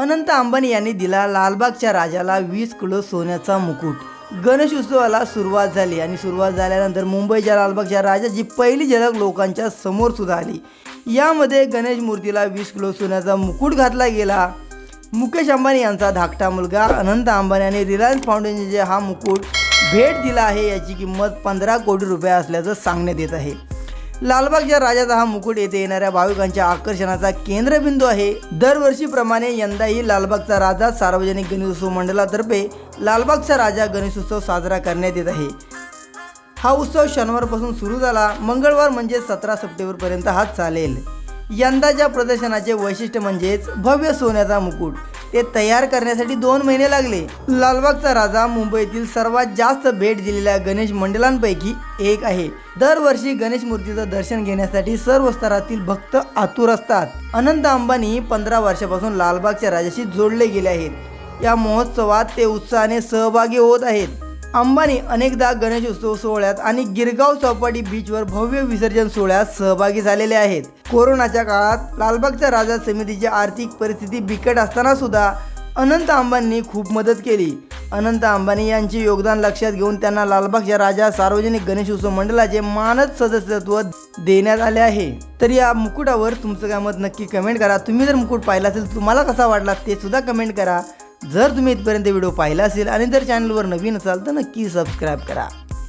अनंत अंबानी यांनी दिला लालबागच्या राजाला वीस किलो सोन्याचा मुकुट. गणेश उत्सवाला सुरुवात झाली आणि सुरुवात झाल्यानंतर मुंबईच्या लालबागच्या राजाची पहिली झलक लोकांच्या समोर सुद्धा आली यामध्ये गणेश मूर्तीला वीस किलो सोन्याचा मुकुट घातला गेला. मुकेश अंबानी यांचा धाकटा मुलगा अनंत अंबानी आणि रिलायन्स फाउंडेशनचे हा मुकुट भेट दिला आहे याची किंमत पंधरा कोटी रुपये असल्याचं सांगण्यात येत आहे. लालबागच्या राजाचा हा मुकुट येथे येणाऱ्या भाविकांच्या आकर्षणाचा केंद्रबिंदू आहे. दरवर्षीप्रमाणे यंदाही लालबागचा राजा सार्वजनिक गणेशोत्सव मंडळातर्फे लालबागचा राजा गणेशोत्सव साजरा करण्यात येत आहे. हा उत्सव शनिवारपासून सुरू झाला. मंगळवार म्हणजे सतरा सप्टेंबरपर्यंत हा चालेल. यंदाच्या प्रदर्शनाचे वैशिष्ट्य म्हणजेच भव्य सोन्याचा मुकुट. ते तयार करण्यासाठी दोन महिने लागले. लालबागचा राजा मुंबईतील सर्वात जास्त भेट दिलेल्या गणेश मंडळांपैकी एक आहे. दरवर्षी गणेश मूर्तीचं दर्शन घेण्यासाठी सर्व स्तरातील भक्त आतुर असतात. अनंत अंबानी पंधरा वर्षापासून लालबागच्या राजाशी जोडले गेले आहेत. या महोत्सवात ते उत्साहाने सहभागी होत आहेत. अंबानी अनेकदा गणेश उत्सव सोहळ्यात आणि गिरगाव चौपाटी बीचवर भव्य विसर्जन सोहळ्यात सहभागी झालेले आहेत. कोरोनाच्या काळात लालबागच्या राजा समितीची आर्थिक परिस्थिती बिकट असताना सुद्धा अनंत अंबानी खूप मदत केली. अनंत अंबानी यांचे योगदान लक्षात घेऊन त्यांना लालबागच्या राजा सार्वजनिक गणेश उत्सव मंडळाचे मानद सदस्यत्व देण्यात आले आहे. तर या मुकुटावर तुमचं काय मत नक्की कमेंट करा. तुम्ही जर मुकुट पाहिला असेल तुम्हाला कसा वाटला ते सुद्धा कमेंट करा. जर तुम्ही इथपर्यंत व्हिडिओ पाहिला असेल आणि जर चॅनलवर नवीन असाल तर नक्की सबस्क्राईब करा.